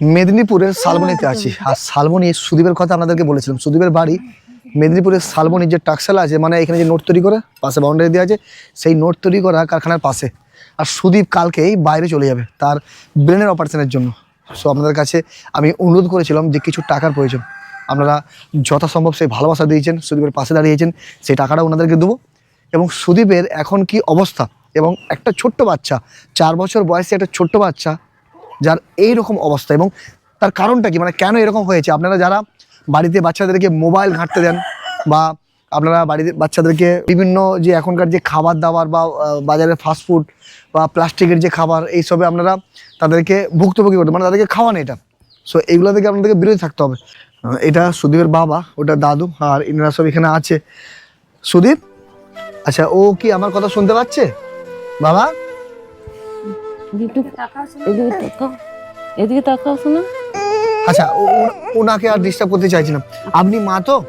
মেদিনীপুরের শালবনিতে আছি। আর শালবনি সুদীপের কথা আপনাদেরকে বলেছিলাম সুদীপের বাড়ি মেদিনীপুরের শালবনির যে টাকসালা আছে মানে এখানে যে নোট তৈরি করে পাশে বাউন্ডারি দেওয়া আছে সেই নোট তৈরি করা কারখানার পাশে। আর সুদীপ কালকেই বাইরে চলে যাবে তার ব্রেনের অপারেশনের জন্য। সো আপনাদের কাছে আমি অনুরোধ করেছিলাম যে কিছু টাকার প্রয়োজন। আপনারা যথাসম্ভব সেই ভালোবাসা দিয়েছেন সুদীপের পাশে দাঁড়িয়েছেন সেই টাকাটা ওনাদেরকে দেবো। এবং সুদীপের এখন কি অবস্থা? এবং একটা ছোট্ট বাচ্চা চার বছর বয়সে একটা ছোট্ট বাচ্চা যার এই রকম অবস্থা এবং তার কারণটা কি? মানে কেন এরকম হয়েছে? আপনারা যারা বাড়িতে বাচ্চাদেরকে মোবাইল ঘাঁটতে দেন বা আপনারা বাড়িতে বাচ্চাদেরকে বিভিন্ন যে এখনকার যে খাবার দাবার বা বাজারের ফাস্টফুড বা প্লাস্টিকের যে খাবার, এইসবে আপনারা তাদেরকে ভুক্তভোগী করতে মানে তাদেরকে খাওয়ান এটা। সো এইগুলো থেকে আপনাদেরকে বিরত থাকতে হবে। এটা সুদীপের বাবা, ওটা দাদু আর ইনারা সব এখানে আছে। সুদীপ? আচ্ছা ও কি আমার কথা শুনতে পাচ্ছে? বাবা? একটু এদিকে তাকাও। এদিকে তাকাও শোনা। আচ্ছা ওনাকে আর ডিস্টার্ব করতে চাইছিলাম আপনি মা তো?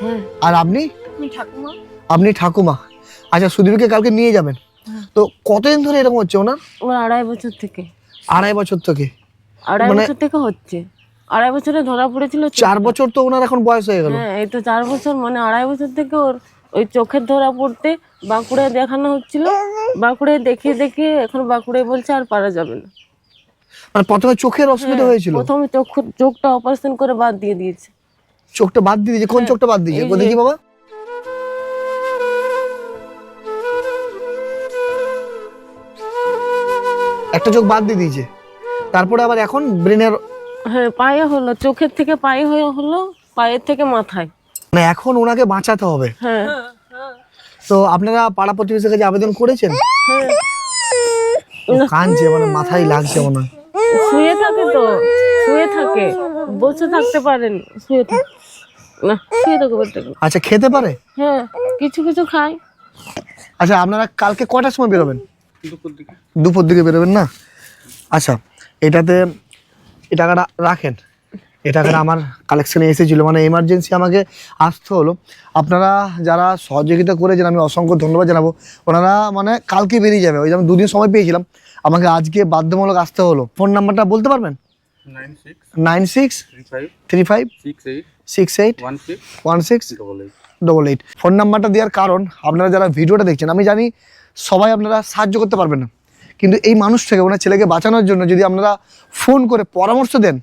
হ্যাঁ। আর আপনি? ঠাকুমা। আপনি ঠাকুমা। আচ্ছা সুদীপকে কালকে নিয়ে যাবেন। তো কতদিন ধরে এরকম হচ্ছে ওনার? ওর আড়াই বছর থেকে। আড়াই বছর থেকে। আড়াই মানে- বছর থেকে হচ্ছে। আড়াই বছরে ধরা পড়েছিল চার বছর তো ওনার এখন বয়স হয়ে গেল। হ্যাঁ এই তো চার বছর মানে আড়াই বছর থেকে ওর ওই চোখের ধরা পড়তে বাঁকুড়ায় দেখানো হচ্ছিল। বাঁকুড়ায় দেখিয়ে দেখিয়ে এখন বাঁকুড়ায় বলছে আর পারা যাবে না। মানে প্রথমে চোখের অসুবিধা হয়েছিল? প্রথমে চোখ চোখটা অপারেশন করে বাদ দিয়ে দিয়েছে। চোখটা বাদ দিয়ে দিয়েছে? কোন চোখটা বাদ দিয়েছে? দেখি বাবা। একটা চোখ বাদ দিয়ে দিয়েছে। তারপরে আবার এখন ব্রেনের হ্যাঁ পায়ে হলো। চোখের থেকে পায়ে হয়ে হলো পায়ের থেকে মাথায়। মানে এখন ওনাকে বাঁচাতে হবে। হ্যাঁ। তো আপনারা পাড়া প্রতিবেশীর কাছে আবেদন করেছেন? হ্যাঁ। কাঁদছে মানে মাথায় লাগছে মনে হয়। শুয়ে থাকে তো শুয়ে থাকে। বসে থাকতে পারেন শুয়ে থাকে। না শুয়ে থাকে বলতে আচ্ছা খেতে পারে? হ্যাঁ কিছু কিছু খায়। আচ্ছা আপনারা কালকে কটার সময় বেরোবেন? দুপুর দিকে। বেরোবেন না? আচ্ছা এটাতে এই টাকাটা রাখেন। এই করে আমার কালেকশনে এসেছিল। মানে এমার্জেন্সি আমাকে আসতে হলো। আপনারা যারা সহযোগিতা করেছেন আমি অসংখ্য ধন্যবাদ জানাব। ওনারা মানে কালকে বেরিয়ে যাবে। ওই যে আমি দুদিন সময় পেয়েছিলাম। আমাকে আজকে বাধ্যমূলক আসতে হলো। ফোন নাম্বারটা বলতে পারবেন? Nine six three five six eight one six double eight phone নাম্বারটা দেওয়ার কারণ আপনারা যারা ভিডিওটা দেখছেন আমি জানি সবাই আপনারা সাহায্য করতে পারবেন না। কিন্তু এই মানুষটাকে ওনার ছেলেকে বাঁচানোর জন্য যদি আপনারা ফোন করে পরামর্শ দেন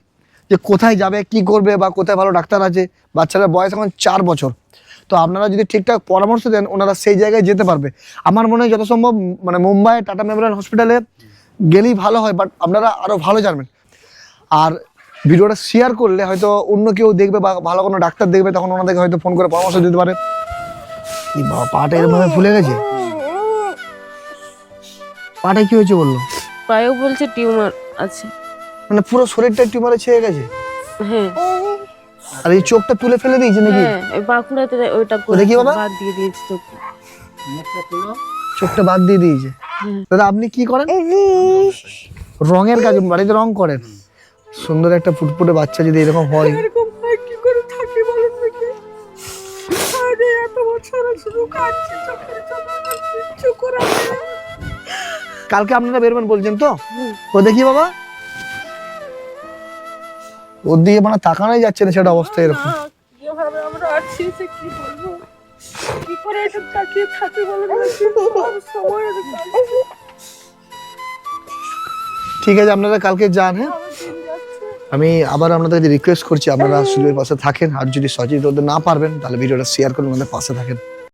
যে কোথায় যাবে, কি করবে বা কোথায় ভালো ডাক্তার আছে, বাচ্চাটার বয়স এখন চার বছর। তো আপনারা যদি ঠিকঠাক পরামর্শ দেন, ওনারা সেই জায়গায় যেতে পারবে। আমার মনে হয় যত সম্ভব মানে মুম্বাই, টাটা মেমোরিয়াল হসপিটালে গেলেই ভালো হয়, বাট আপনারা আরও ভালো জানবেন। আর ভিডিওটা শেয়ার করলে হয়তো অন্য কেউ দেখবে বা ভালো কোনো ডাক্তার দেখবে, তখন ওনাদেরকে হয়তো ফোন করে পরামর্শ দিতে পারে। পাটা এরকমভাবে ফুলে গেছে। পাটা কি হয়েছে বলল? পায়েও বলছে, টিউমার আছে। মানে পুরো শরীরটা টিউমারে ছেয়ে গেছে? হ্যাঁ। আর এই চোখটা তুলে ফেলে দিয়েছে নাকি? হ্যাঁ এই বাঁকুড়াতে ওইটা করে দেখি বাবা। বাদ দিয়ে দিয়েছে চোখটা। চোখটা বাদ দিয়ে দিয়েছে। দাদা আপনি কি করেন? রঙের কাজ বাড়িতে রং করেন। সুন্দর একটা ফুটফুটে বাচ্চা যদি এরকম হয়। এরকম হয় কি করে থাকি বলেন দেখি? আরে এত বছর শুধু কাঁদছি চোখের জন্য কালকে আপনারা বেরোবেন বলছেন তো? ও দেখি বাবা। ওর দিকে মানে তাকানোই যাচ্ছে না সেটা অবস্থা এরকম। না, আমরা আছি সে কি বলব? কি করে এসব তাকিয়ে থাকি বলেন সময় আমি ঠিক আছে আপনারা কালকে যান হ্যাঁ? আমি আবার আপনাদের রিকোয়েস্ট করছি আপনারা সুযোগের পাশে থাকেন। আর যদি সচেতন না পারবেন তাহলে ভিডিওটা শেয়ার করে ওনাদের পাশে থাকেন।